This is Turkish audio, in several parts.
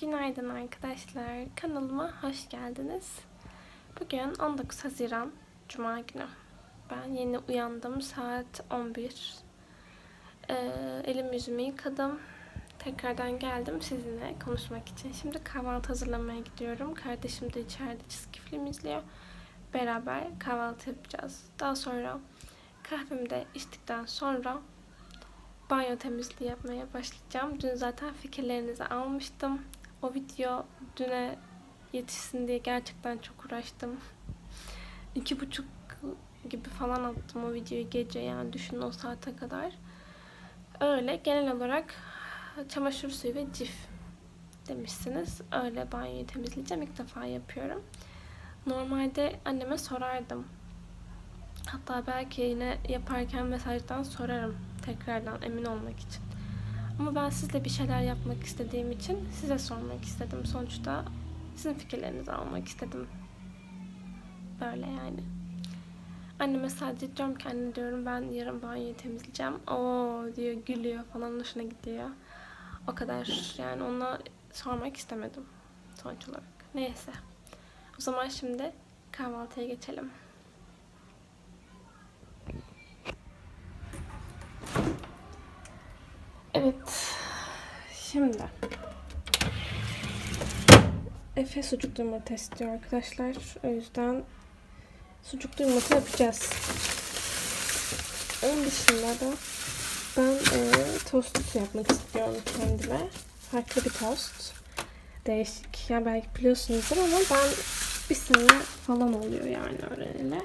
Günaydın arkadaşlar. Kanalıma hoş geldiniz. Bugün 19 Haziran Cuma günü. Ben yeni uyandım. Saat 11. Ee, elim yüzümü yıkadım. Tekrardan geldim sizinle konuşmak için. Şimdi kahvaltı hazırlamaya gidiyorum. Kardeşim de içeride çizgi film izliyor. Beraber kahvaltı yapacağız. Daha sonra kahvemi de içtikten sonra banyo temizliği yapmaya başlayacağım. Dün zaten fikirlerinizi almıştım. O video düne yetişsin diye gerçekten çok uğraştım. İki buçuk gibi falan attım o videoyu gece yani düşünün o saate kadar. Öyle genel olarak çamaşır suyu ve cif demişsiniz. Öyle banyoyu temizleyeceğim. İlk defa yapıyorum. Normalde anneme sorardım. Hatta belki yine yaparken mesajdan sorarım tekrardan emin olmak için. Ama ben sizle bir şeyler yapmak istediğim için size sormak istedim. Sonuçta sizin fikirlerinizi almak istedim. Böyle yani. Anneme sadece diyorum ki anne diyorum ben yarın banyoyu temizleyeceğim. Oo diyor gülüyor falan hoşuna gidiyor. O kadar yani ona sormak istemedim sonuç olarak. Neyse. O zaman şimdi kahvaltıya geçelim. Evet. Şimdi. Efe sucuklu yumurta istiyor arkadaşlar. O yüzden sucuklu yumurta yapacağız. Onun dışında da ben e, tost yapmak istiyorum kendime. Farklı bir tost. Değişik. Ya belki biliyorsunuzdur ama ben bir sene falan oluyor yani öğreneli.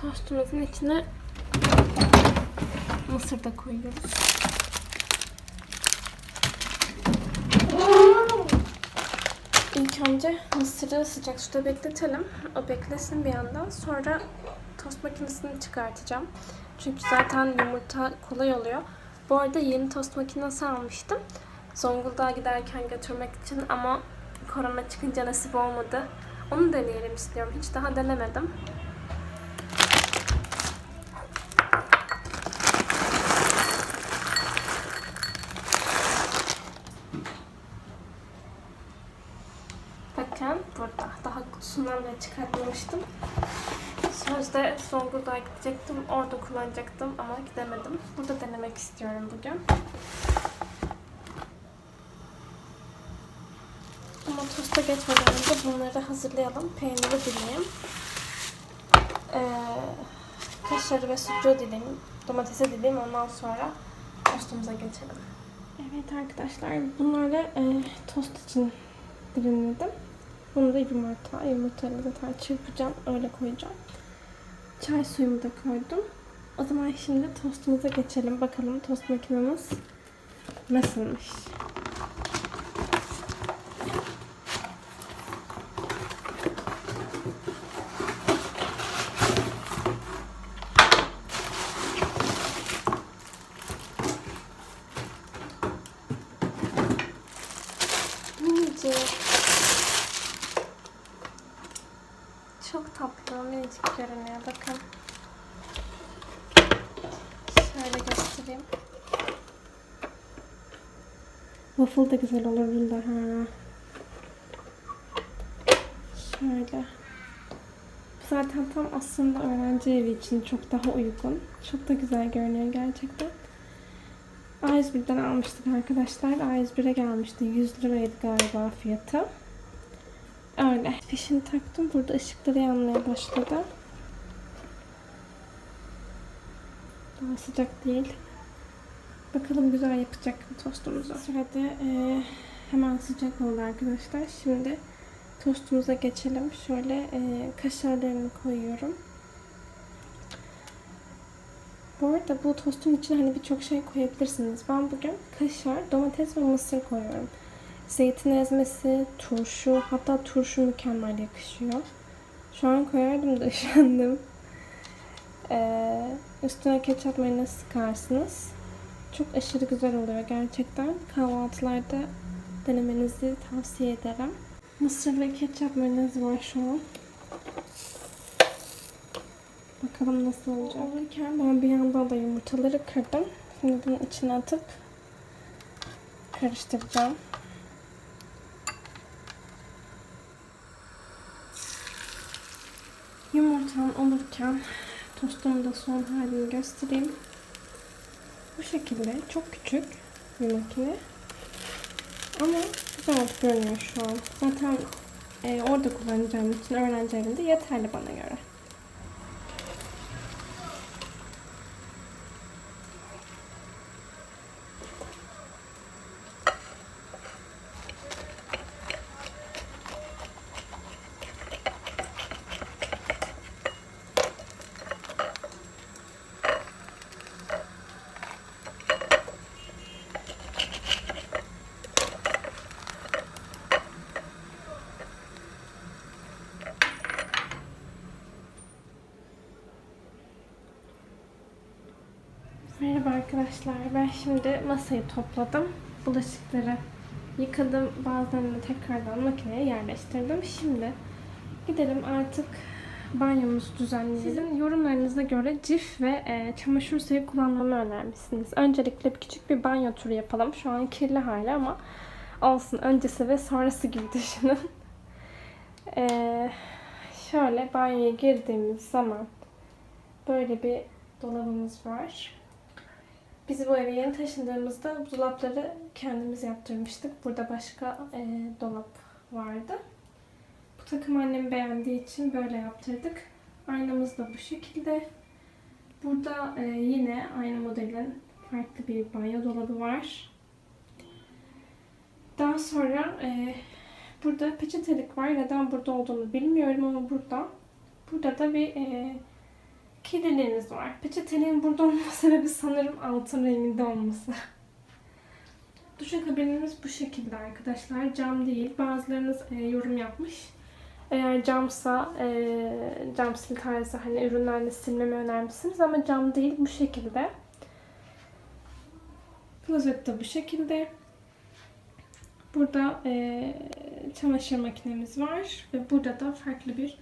Tostumuzun içine mısır da koyuyoruz. İlk önce mısırı sıcak suda bekletelim. O beklesin bir yandan. Sonra tost makinesini çıkartacağım. Çünkü zaten yumurta kolay oluyor. Bu arada yeni tost makinesi almıştım. Zonguldak'a giderken götürmek için ama korona çıkınca nasip olmadı. Onu deneyelim istiyorum. Hiç daha denemedim. Bakın burada. Bile çıkartmamıştım. Sözde Zonguldak'a gidecektim. Orada kullanacaktım ama gidemedim. Burada denemek istiyorum bugün. Ama tosta geçmeden önce bunları hazırlayalım. Peyniri dileyim. Ee, kaşarı ve sucuğu dileyim. Domatesi dileyim. Ondan sonra tostumuza geçelim. Evet arkadaşlar bunları e, tost için dilimledim. Bunu da yumurta. Yumurtayla zaten çırpacağım. Öyle koyacağım. Çay suyumu da koydum. O zaman şimdi tostumuza geçelim. Bakalım tost makinemiz nasılmış. Minicik. Çok minicik görünüyor. Bakın. Şöyle göstereyim. Waffle da güzel olur bunda ha. Şöyle. Zaten tam aslında öğrenci evi için çok daha uygun. Çok da güzel görünüyor gerçekten. A101'den almıştık arkadaşlar. A101'e gelmişti. 100 liraydı galiba fiyatı. Öyle. Fişini taktım. Burada ışıkları yanmaya başladı. Daha sıcak değil. Bakalım güzel yapacak mı tostumuzu. Sırada e, hemen sıcak oldu arkadaşlar. Şimdi tostumuza geçelim. Şöyle e, kaşarlarını koyuyorum. Bu arada bu tostun içine hani birçok şey koyabilirsiniz. Ben bugün kaşar, domates ve mısır koyuyorum. Zeytin ezmesi, turşu, hatta turşu mükemmel yakışıyor. Şu an koyardım da üşendim. Ee, üstüne ketçap mayonez sıkarsınız. Çok aşırı güzel oluyor gerçekten. Kahvaltılarda denemenizi tavsiye ederim. Mısır ve ketçap mayonez var şu an. Bakalım nasıl olacak. Olurken ben bir yandan da yumurtaları kırdım. Şimdi bunun içine atıp karıştıracağım. Yumurtam olurken tostumun da son halini göstereyim. Bu şekilde çok küçük bir makine. Ama güzel görünüyor şu an. Zaten e, orada kullanacağım için öğrenci evinde yeterli bana göre. Merhaba arkadaşlar. Ben şimdi masayı topladım. Bulaşıkları yıkadım. Bazılarını tekrardan makineye yerleştirdim. Şimdi gidelim artık banyomuzu düzenleyelim. Sizin yorumlarınıza göre cif ve e, çamaşır suyu kullanmamı önermişsiniz. Öncelikle küçük bir banyo turu yapalım. Şu an kirli hali ama olsun. Öncesi ve sonrası gibi düşünün. E, şöyle banyoya girdiğimiz zaman böyle bir dolabımız var. Biz bu eve yeni taşındığımızda dolapları kendimiz yaptırmıştık. Burada başka e, dolap vardı. Bu takım annem beğendiği için böyle yaptırdık. Aynamız da bu şekilde. Burada e, yine aynı modelin farklı bir banyo dolabı var. Daha sonra e, burada peçetelik var. Neden burada olduğunu bilmiyorum ama burada. Burada da bir e, kirliliğimiz var. Peçeteliğin burada olma sebebi sanırım altın renginde olması. Duşakabinimiz bu şekilde arkadaşlar. Cam değil. Bazılarınız e, yorum yapmış. Eğer camsa e, cam sil tarzı hani ürünlerle silmemi önermişsiniz ama cam değil bu şekilde. Klozet de bu şekilde. Burada e, çamaşır makinemiz var ve burada da farklı bir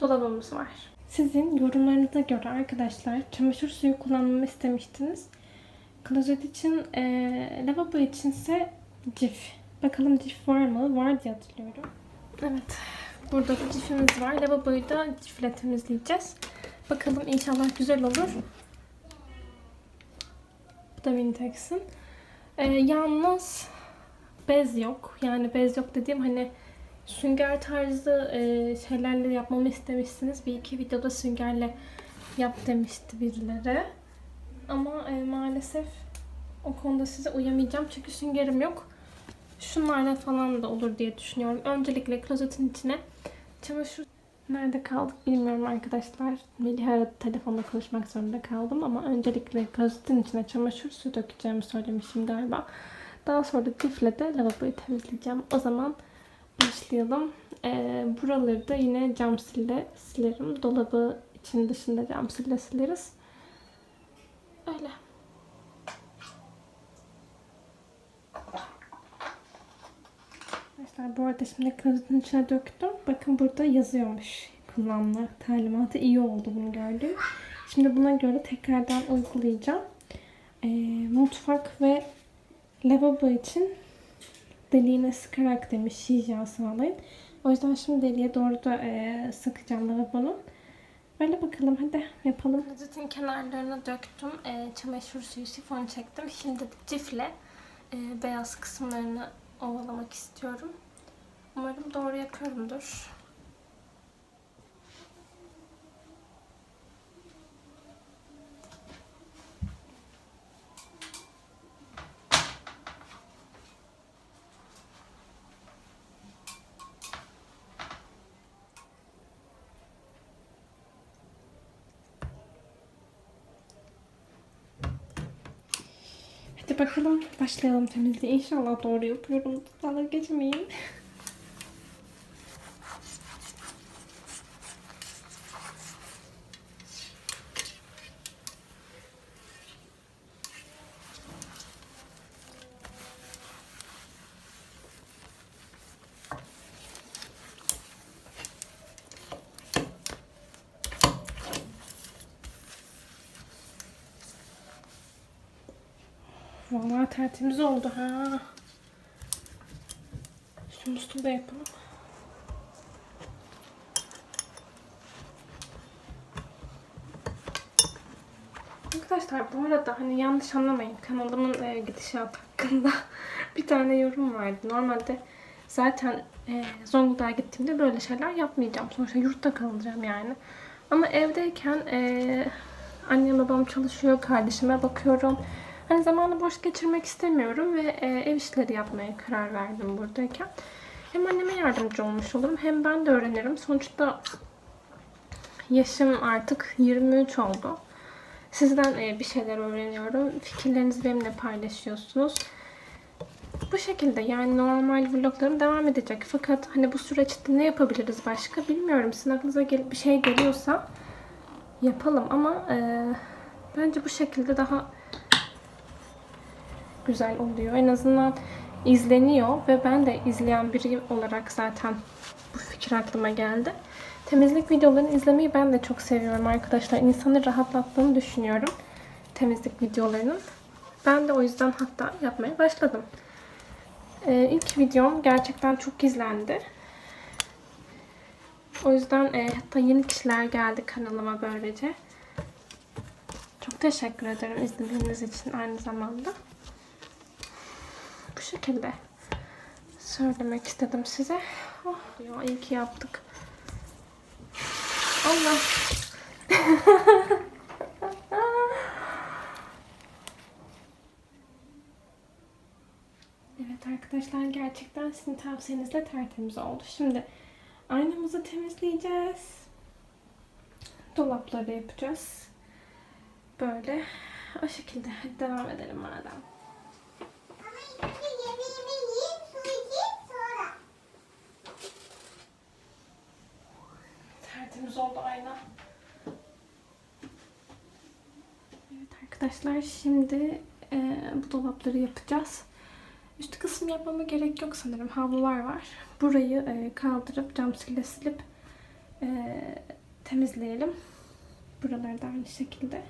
dolabımız var. Sizin yorumlarınıza göre arkadaşlar çamaşır suyu kullanmamı istemiştiniz. Klozet için, e, lavabo içinse cif. Bakalım cif var mı? Var diye hatırlıyorum. Evet. Burada da cifimiz var. Lavaboyu da cifle temizleyeceğiz. Bakalım inşallah güzel olur. Bu da Vintex'in. E, yalnız bez yok. Yani bez yok dediğim hani sünger tarzı e, şeylerle yapmamı istemişsiniz. Bir iki videoda süngerle yap demişti birileri. Ama e, maalesef o konuda size uyamayacağım. Çünkü süngerim yok. Şunlarla falan da olur diye düşünüyorum. Öncelikle klozetin içine çamaşır... Nerede kaldık bilmiyorum arkadaşlar. Melih telefonla konuşmak zorunda kaldım ama öncelikle klozetin içine çamaşır suyu dökeceğimi söylemişim galiba. Daha sonra difle de lavaboyu temizleyeceğim. O zaman başlayalım. Ee, buraları da yine cam sille silerim. Dolabı için dışında cam sille sileriz. Öyle. Arkadaşlar bu arada şimdi klozetin içine döktüm. Bakın burada yazıyormuş kullanma talimatı. iyi oldu bunu gördüm. Şimdi buna göre tekrardan uygulayacağım. Ee, mutfak ve lavabo için deliğine sıkarak demiş hijyen sağlayın. O yüzden şimdi deliğe doğru da e, sıkacağım lavabonun. Böyle bakalım hadi yapalım. Klozetin kenarlarına döktüm. E, çamaşır suyu sifon çektim. Şimdi cifle e, beyaz kısımlarını ovalamak istiyorum. Umarım doğru yapıyorumdur. Bakalım başlayalım temizliğe. İnşallah doğru yapıyorum. Dalga geçmeyin. Vallahi tertemiz oldu ha. Şu musluğu da yapalım. Arkadaşlar bu arada hani yanlış anlamayın kanalımın e, gidişatı hakkında bir tane yorum vardı. Normalde zaten e, Zonguldak'a gittiğimde böyle şeyler yapmayacağım. Sonuçta yurtta kalacağım yani. Ama evdeyken e, annem babam çalışıyor, kardeşime bakıyorum. Hani zamanı boş geçirmek istemiyorum ve e, ev işleri yapmaya karar verdim buradayken. Hem anneme yardımcı olmuş olurum hem ben de öğrenirim. Sonuçta yaşım artık 23 oldu. Sizden e, bir şeyler öğreniyorum. Fikirlerinizi benimle paylaşıyorsunuz. Bu şekilde yani normal vloglarım devam edecek. Fakat hani bu süreçte ne yapabiliriz başka bilmiyorum. Sizin aklınıza gelip bir şey geliyorsa yapalım ama e, bence bu şekilde daha güzel oluyor. En azından izleniyor ve ben de izleyen biri olarak zaten bu fikir aklıma geldi. Temizlik videolarını izlemeyi ben de çok seviyorum arkadaşlar. İnsanı rahatlattığını düşünüyorum temizlik videolarının. Ben de o yüzden hatta yapmaya başladım. Ee, ilk videom gerçekten çok izlendi. O yüzden e, hatta yeni kişiler geldi kanalıma böylece. Çok teşekkür ederim izlediğiniz için aynı zamanda. Bu şekilde söylemek istedim size. Oh ya iyi ki yaptık. Allah. evet arkadaşlar gerçekten sizin tavsiyenizle tertemiz oldu. Şimdi aynamızı temizleyeceğiz. Dolapları yapacağız. Böyle o şekilde devam edelim madem. Tertemiz oldu ayna. Evet arkadaşlar şimdi e, bu dolapları yapacağız. Üst kısmı yapmama gerek yok sanırım. Havlular var. Burayı e, kaldırıp cam sille silip e, temizleyelim. Buraları da aynı şekilde.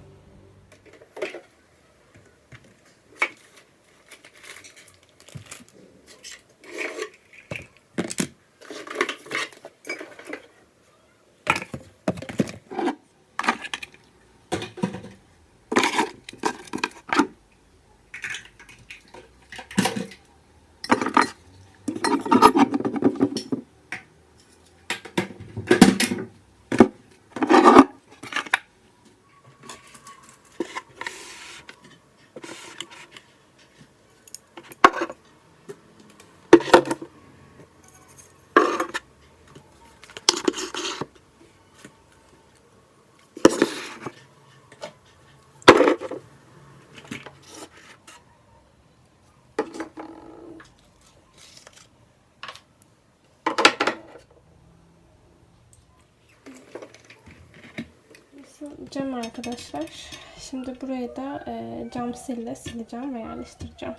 Cam arkadaşlar. Şimdi burayı da e, cam sille sileceğim ve yerleştireceğim.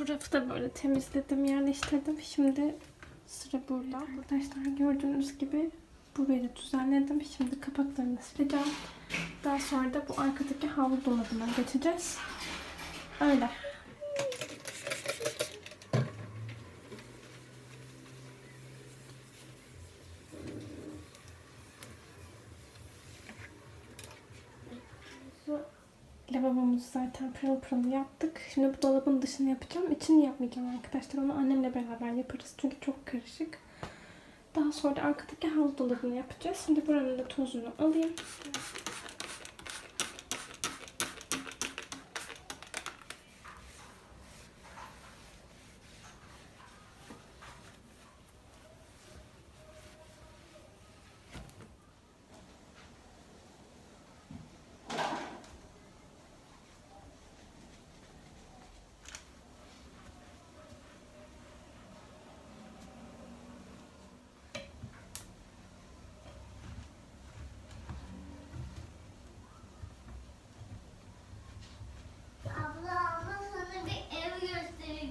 Bu rafı da böyle temizledim, yerleştirdim. Şimdi sıra burada. Arkadaşlar gördüğünüz gibi burayı da düzenledim. Şimdi kapaklarını sileceğim. Daha sonra da bu arkadaki havlu dolabına geçeceğiz. Öyle. Zaten pırıl pırıl yaptık. Şimdi bu dolabın dışını yapacağım. İçini yapmayacağım arkadaşlar. Onu annemle beraber yaparız. Çünkü çok karışık. Daha sonra da arkadaki havlu dolabını yapacağız. Şimdi buranın da tozunu alayım.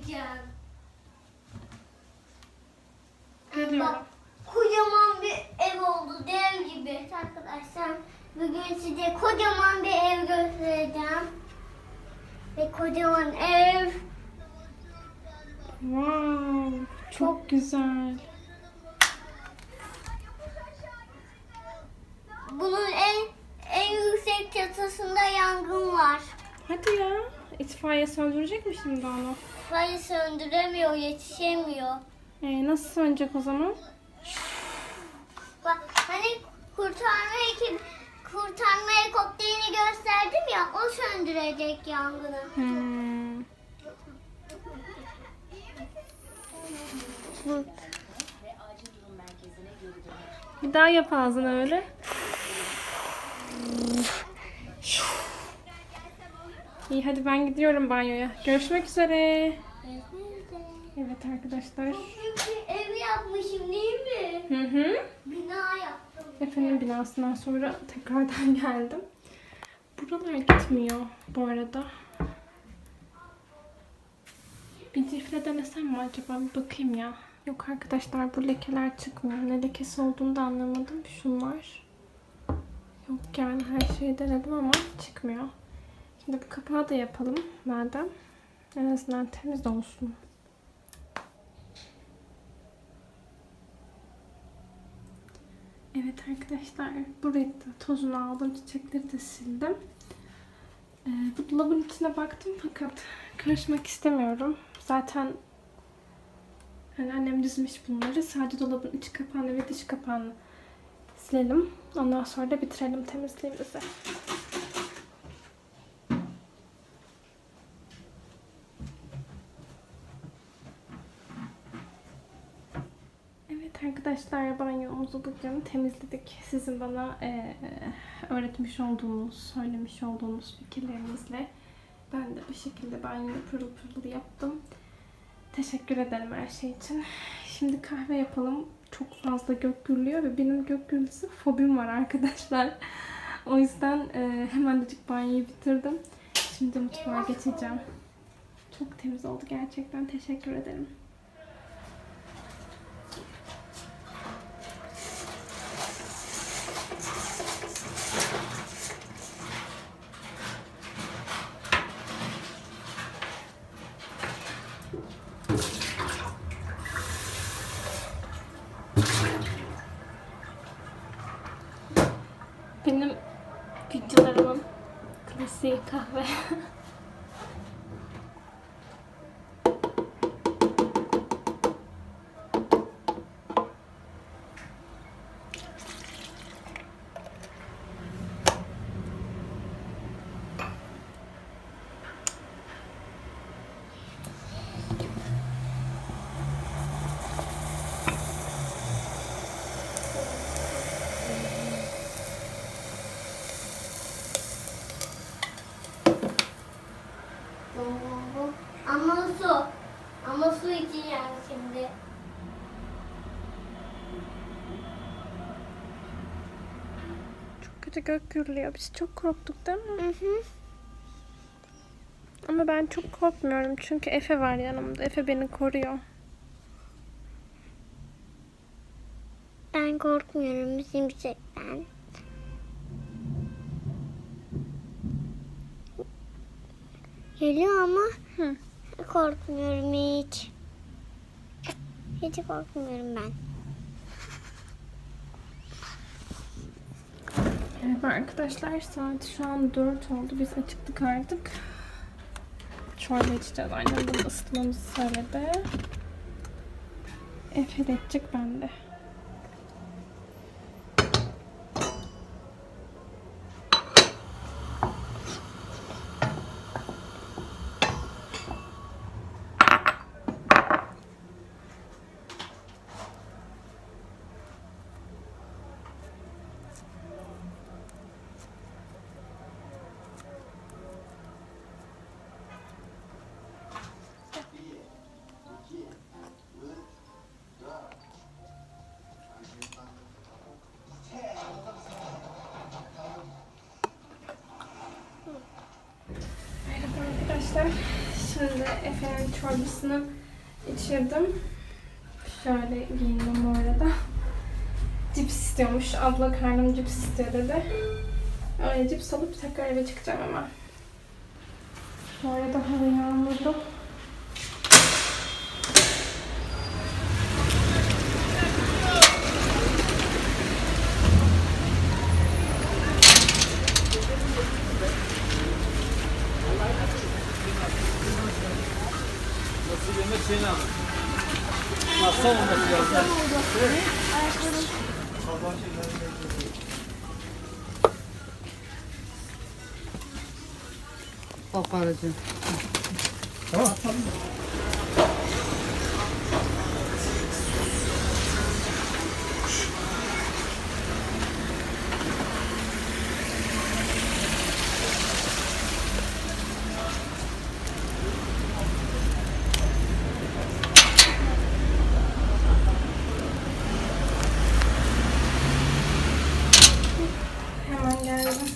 yapacağım. Bak, kocaman bir ev oldu dev gibi arkadaşlar. Bugün size kocaman bir ev göstereceğim. Ve kocaman ev. Wow, çok, çok güzel. Bunun en en yüksek çatısında yangın var. Hadi ya. İtfaiye söndürecek mi şimdi onu? Fayı söndüremiyor, yetişemiyor. Ee, nasıl sönecek o zaman? Bak hani kurtarma ekip kurtarma helikopterini gösterdim ya o söndürecek yangını. Hmm. Bir daha yap ağzını öyle. İyi hadi ben gidiyorum banyoya. Görüşmek üzere. Evet arkadaşlar. Ev yapmışım değil mi? Hı hı. Bina yaptım. Efendim binasından sonra tekrardan geldim. Buralar gitmiyor bu arada. Bir cifre denesem mi acaba? Bir bakayım ya. Yok arkadaşlar bu lekeler çıkmıyor. Ne lekesi olduğunu da anlamadım. Şunlar. Yok yani her şeyi denedim ama çıkmıyor. Şimdi bu kapağı da yapalım madem. En azından temiz olsun. Evet arkadaşlar burayı da tozunu aldım. Çiçekleri de sildim. Ee, bu dolabın içine baktım fakat karışmak istemiyorum. Zaten yani annem dizmiş bunları. Sadece dolabın iç kapağını ve dış kapağını silelim. Ondan sonra da bitirelim temizliğimizi. Evet arkadaşlar banyomuzu bugün temizledik. Sizin bana eee, öğretmiş olduğunuz, söylemiş olduğunuz fikirlerinizle ben de bir şekilde banyoyu pırıl pırıl yaptım. Teşekkür ederim her şey için. Şimdi kahve yapalım. Çok fazla gök gürlüyor ve benim gök gürültüsü fobim var arkadaşlar. O yüzden eee hemencik banyoyu bitirdim. Şimdi mutfağa geçeceğim. Çok temiz oldu gerçekten. Teşekkür ederim. Benim videolarımın klasiği kahve. Ama su. Ama su için yani şimdi. Çok kötü gök gürlüyor. Biz çok korktuk değil mi? Hı hı. Ama ben çok korkmuyorum çünkü Efe var yanımda. Efe beni koruyor. Ben korkmuyorum şimşekten. Geliyor ama Hı. korkmuyorum hiç. Hiç korkmuyorum ben. Merhaba arkadaşlar. Saat şu an 4 oldu. Biz acıktık artık. Çorba içeceğiz. Annem bunu ısıtmamızı söyledi. Efe de içecek ben de. Arkadaşlar. Şimdi Efe'nin çorbasını içirdim. Şöyle giyindim bu arada. istiyormuş. Abla karnım cips istiyor dedi. Öyle cips alıp tekrar eve çıkacağım hemen. Bu arada hava yağmurlu. Bak aracı. Hemen geldim.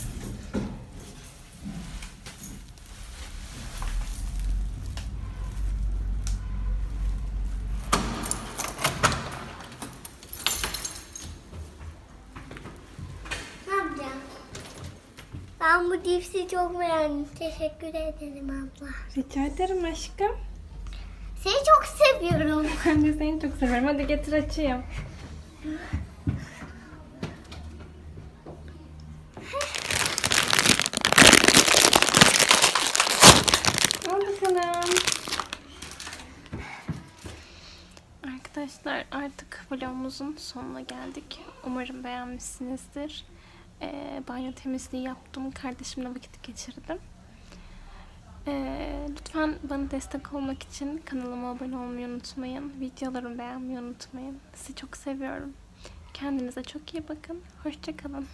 Ne yapacağım? Ben bu cipsi çok beğendim. Teşekkür ederim abla. Rica ederim aşkım. Seni çok seviyorum. Ben de seni çok seviyorum. Hadi getir açayım. Al bakalım. Arkadaşlar artık vlogumuzun sonuna geldik. Umarım beğenmişsinizdir. Ee, banyo temizliği yaptım. Kardeşimle vakit geçirdim. Ee, lütfen bana destek olmak için kanalıma abone olmayı unutmayın. Videolarımı beğenmeyi unutmayın. Sizi çok seviyorum. Kendinize çok iyi bakın. Hoşçakalın.